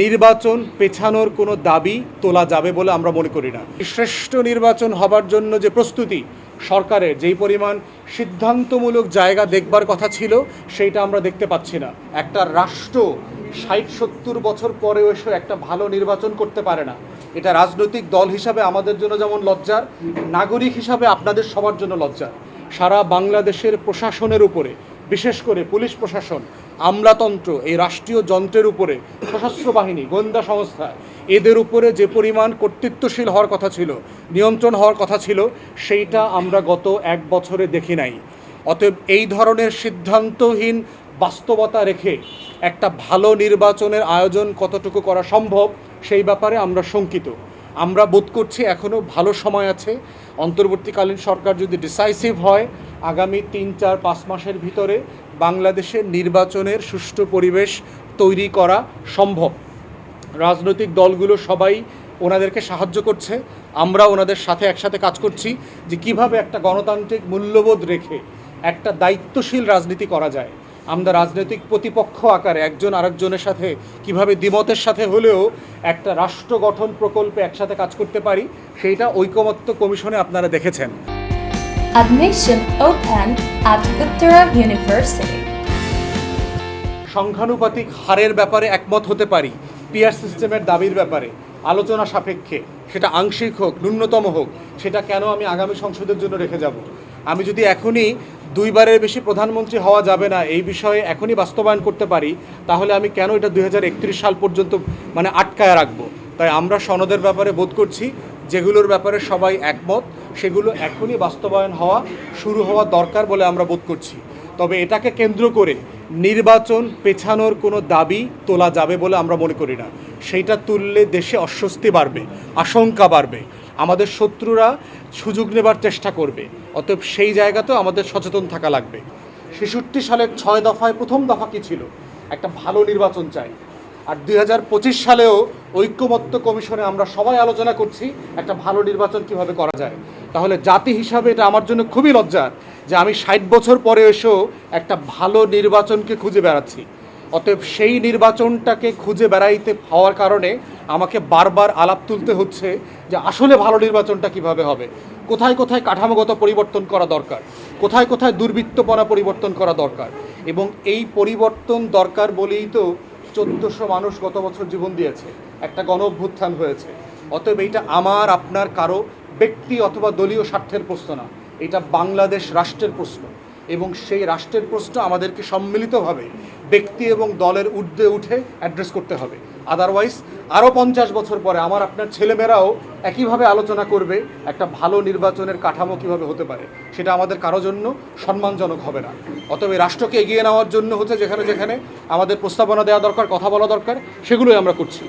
নির্বাচন পেছানোর কোনো দাবি তোলা যাবে বলে আমরা মনে করি না। শ্রেষ্ঠ নির্বাচন হবার জন্য যে প্রস্তুতি সরকারের, যেই পরিমাণ সিদ্ধান্তমূলক জায়গা দেখবার কথা ছিল, সেইটা আমরা দেখতে পাচ্ছি না। একটা রাষ্ট্র ষাট সত্তর বছর পরেও এসে একটা ভালো নির্বাচন করতে পারে না। এটা রাজনৈতিক দল হিসাবে আমাদের জন্য যেমন লজ্জার, নাগরিক হিসাবে আপনাদের সবার জন্য লজ্জার। সারা বাংলাদেশের প্রশাসনের উপরে বিশেষ করে পুলিশ প্রশাসন, আমলাতন্ত্র, এই রাষ্ট্রীয় যন্ত্রের উপরে, সশস্ত্র বাহিনী, গোয়েন্দা সংস্থা, এদের উপরে যে পরিমাণ কর্তৃত্বশীল হওয়ার কথা ছিল, নিয়ন্ত্রণ হওয়ার কথা ছিল, সেইটা আমরা গত এক বছরে দেখি নাই। অতএব এই ধরনের সিদ্ধান্তহীন বাস্তবতা রেখে একটা ভালো নির্বাচনের আয়োজন কতটুকু করা সম্ভব, সেই ব্যাপারে আমরা শঙ্কিত। আমরা বোধ করছি এখনও ভালো সময় আছে। অন্তর্বর্তীকালীন সরকার যদি ডিসাইসিভ হয় আগামী তিন, চার, পাঁচ মাসের ভিতরে বাংলাদেশের নির্বাচনের সুষ্ঠু পরিবেশ তৈরি করা সম্ভব। রাজনৈতিক দলগুলো সবাই ওনাদেরকে সাহায্য করছে। আমরা ওনাদের সাথে একসাথে কাজ করছি যে কীভাবে একটা গণতান্ত্রিক মূল্যবোধ রেখে একটা দায়িত্বশীল রাজনীতি করা যায়। আমরা রাজনৈতিক প্রতিপক্ষ আকারে একজন আরেকজনের সাথে কীভাবে দ্বিমতের সাথে হলেও একটা রাষ্ট্র গঠন প্রকল্পে একসাথে কাজ করতে পারি, সেইটা ঐকমত্য কমিশনে আপনারা দেখেছেন। Admission open at Uttara University. সংখ্যানুপাতিক হারের ব্যাপারে একমত হতে পারি পিয়ার সিস্টেমের দাবির ব্যাপারে। আলোচনা সাপেক্ষে, সেটা আংশিক হোক, ন্যূনতম হোক, সেটা কেন আমি আগামী সংসদের জন্য রেখে যাব? আমি যদি এখনই দুইবারের বেশি প্রধানমন্ত্রী হওয়া যাবে না, এই বিষয়ে এখনই বাস্তবায়ন করতে পারি, তাহলে আমি কেন এটা দুই হাজার একত্রিশ সাল পর্যন্ত মানে আটকায় রাখব? তাই আমরা সনদের ব্যাপারে বোধ করছি যেগুলোর ব্যাপারে সবাই একমত, সেগুলো এখনই বাস্তবায়ন হওয়া শুরু হওয়া দরকার বলে আমরা বোধ করছি। তবে এটাকে কেন্দ্র করে নির্বাচন পেছানোর কোনো দাবি তোলা যাবে বলে আমরা মনে করি না। সেইটা তুললে দেশে অস্বস্তি বাড়বে, আশঙ্কা বাড়বে। আমাদের শত্রুরা সুযোগ নেবার চেষ্টা করবে, অতএব সেই জায়গাতেও আমাদের সচেতন থাকা লাগবে। ছেষট্টি সালের ছয় দফায় প্রথম দফা কী ছিল? একটা ভালো নির্বাচন চাই। আর দুই হাজার পঁচিশ সালেও ঐক্যমত্য কমিশনে আমরা সবাই আলোচনা করছি একটা ভালো নির্বাচন কীভাবে করা যায়। তাহলে জাতি হিসাবে এটা আমার জন্য খুবই লজ্জার যে আমি ষাট বছর পরে এসেও একটা ভালো নির্বাচনকে খুঁজে বেড়াচ্ছি। অতএব সেই নির্বাচনটাকে খুঁজে বেড়াইতে হওয়ার কারণে আমাকে বারবার আলাপ তুলতে হচ্ছে যে আসলে ভালো নির্বাচনটা কীভাবে হবে। কোথায় কোথায় কাঠামোগত পরিবর্তন করা দরকার? কোথায় কোথায় দুর্বৃত্তপনা পরিবর্তন করা দরকার? এবং এই পরিবর্তন দরকার বলেই তো চোদ্দোশো মানুষ গত বছর জীবন দিয়েছে। একটা গণ অভ্যুত্থান হয়েছে। অতএব এইটা আমার, আপনার, কারও ব্যক্তি অথবা দলীয় স্বার্থের প্রশ্ন না। এটা বাংলাদেশ রাষ্ট্রের প্রশ্ন। এবং সেই রাষ্ট্রের প্রশ্ন আমাদেরকে সম্মিলিতভাবে ব্যক্তি এবং দলের ঊর্ধ্বে উঠে অ্যাড্রেস করতে হবে। আদারওয়াইজ আরও পঞ্চাশ বছর পরে আমার আপনার ছেলেমেয়েরাও একইভাবে আলোচনা করবে একটা ভালো নির্বাচনের কাঠামো কীভাবে হতে পারে, সেটা আমাদের কারও জন্য সম্মানজনক হবে না। অতএব রাষ্ট্রকে এগিয়ে নেওয়ার জন্য হচ্ছে যেখানে যেখানে আমাদের প্রস্তাবনা দেওয়া দরকার, কথা বলা দরকার, সেগুলোই আমরা করছি।